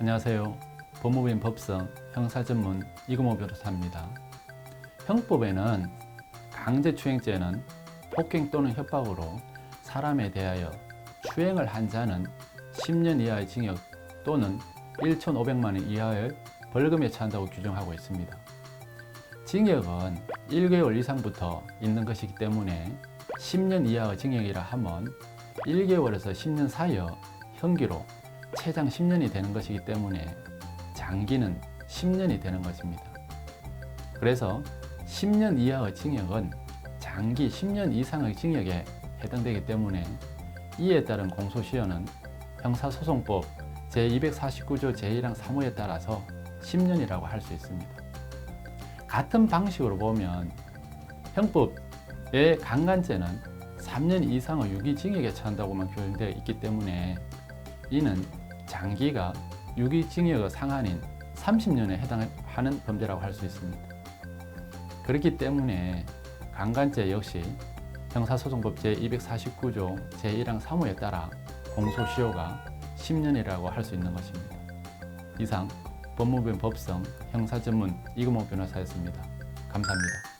안녕하세요. 법무부인 법성 형사전문 이금호 변호사입니다. 형법에는 강제추행죄는 폭행 또는 협박으로 사람에 대하여 추행을 한 자는 10년 이하의 징역 또는 1,500만 원 이하의 벌금에 처한다고 규정하고 있습니다. 징역은 1개월 이상부터 있는 것이기 때문에 10년 이하의 징역이라 하면 1개월에서 10년 사이의 형기로 최장 10년이 되는 것이기 때문에 장기는 10년이 되는 것입니다. 그래서 10년 이하의 징역은 장기 10년 이상의 징역에 해당되기 때문에 이에 따른 공소시효는 형사소송법 제249조 제1항 3호에 따라서 10년이라고 할 수 있습니다. 같은 방식으로 보면 형법의 강간죄는 3년 이상의 유기징역에 처한다고만 규정되어 있기 때문에 이는 장기가 유기징역의 상한인 30년에 해당하는 범죄라고 할 수 있습니다. 그렇기 때문에 강간죄 역시 형사소송법 제249조 제1항 3호에 따라 공소시효가 10년이라고 할 수 있는 것입니다. 이상 법무부인 법성 형사전문 이금호 변호사였습니다. 감사합니다.